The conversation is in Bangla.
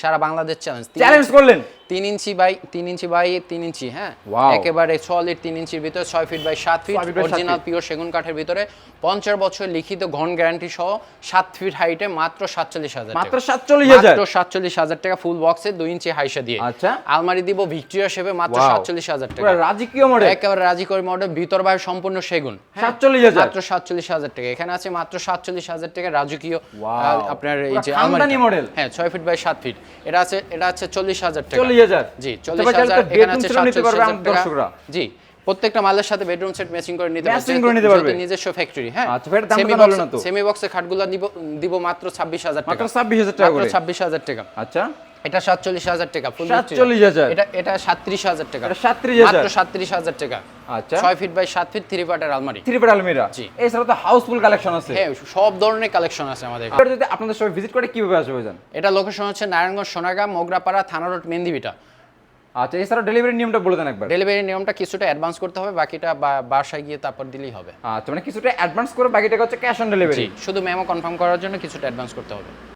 সারা বাংলাদেশ চ্যালেঞ্জ চ্যালেঞ্জ করলেন। তিন ইঞ্চি বাই তিন ইঞ্চি বাই তিন ইঞ্চি হ্যাঁ? একেবারে সলিড তিন ইঞ্চির ভিতরে ছয় ফিট বাই সাত ফিট অরিজিনাল পিওর সেগুন কাঠের ভিতরে। পঞ্চাশ বছর লিখিত ঘন গ্যারান্টি সহ সাত ফিট হাইটে মাত্র সাতচল্লিশ হাজার মাত্র টাকা। সাতচল্লিশ হাজার? মাত্র সাতচল্লিশ হাজার টাকা ফুল বক্সে দুই ইঞ্চি হাইসা দিয়ে। আচ্ছা। আলমারি দিব ভিক্টোরিয়া শেপে মাত্র সাতচল্লিশ হাজার টাকা। রাজকীয় মডেল একেবারে রাজি করে মডেল ভিতর বাইরে সম্পূর্ণ সেগুন হ্যাঁ? 47,000 মাত্র সাতচল্লিশ হাজার টাকা। এখানে আছে মাত্র সাতচল্লিশ হাজার টাকা রাজকীয় আপনার এই যে আলমারিটা। model। হ্যাঁ ছয় ফিট বাই সাত ফিট এটা আছে এটা আছে চল্লিশ হাজার টাকা। জি এখানে আছে পারবে দর্শকরা। জি প্রত্যেকটা মালের সাথে বেডরুম সেট ম্যাচিং করে নিতে Matching করে নিতে পারবে। নিজস্ব ফ্যাক্টরি হ্যাঁ। আচ্ছা, ভাই, দাম কত না তো। সেমি বক্সে খাটগুলো দিব দিব মাত্র ছাব্বিশ হাজার টাকা। মাত্র ছাব্বিশ হাজার টাকা মাত্র করে? ছাব্বিশ হাজার টাকা। আচ্ছা। এটা সাতচল্লিশ হাজার টাকা ফুল 47,000 এটা এটা সাতত্রিশ হাজার টাকা। এটা 37,000 মাত্র সাতত্রিশ হাজার টাকা। আচ্ছা। ছয় ফিট বাই ফিট থ্রি পার্টের আলমারি। থ্রি পেড আলমিরা? জি। এছাড়া তো হাউসফুল কালেকশন আছে। হ্যাঁ সব ধরনের কালেকশন আছে আমাদের এখানে। যদি আপনাদের সবাই ভিজিট করে কীভাবে আসবে এটা লোকেশন হচ্ছে নারায়ণগঞ্জ সোনাগাঁ মোগরাপাড়া থানা রোড মেন্দিবিটা আচ্ছা এছাড়া ডেলিভারি নিয়মটা বলে দেন একবার। ডেলিভারি নিয়মটা কিছুটা অ্যাডভান্স করতে হবে বাকিটা বা- বাসায় গিয়ে তারপর দিলেই হবে। আচ্ছা মানে কিছুটা অ্যাডভান্স করে বাকি টাকা হচ্ছে ক্যাশ অন ডেলিভারি শুধু মেমো কনফার্ম করার জন্য কিছুটা অ্যাডভান্স করতে হবে।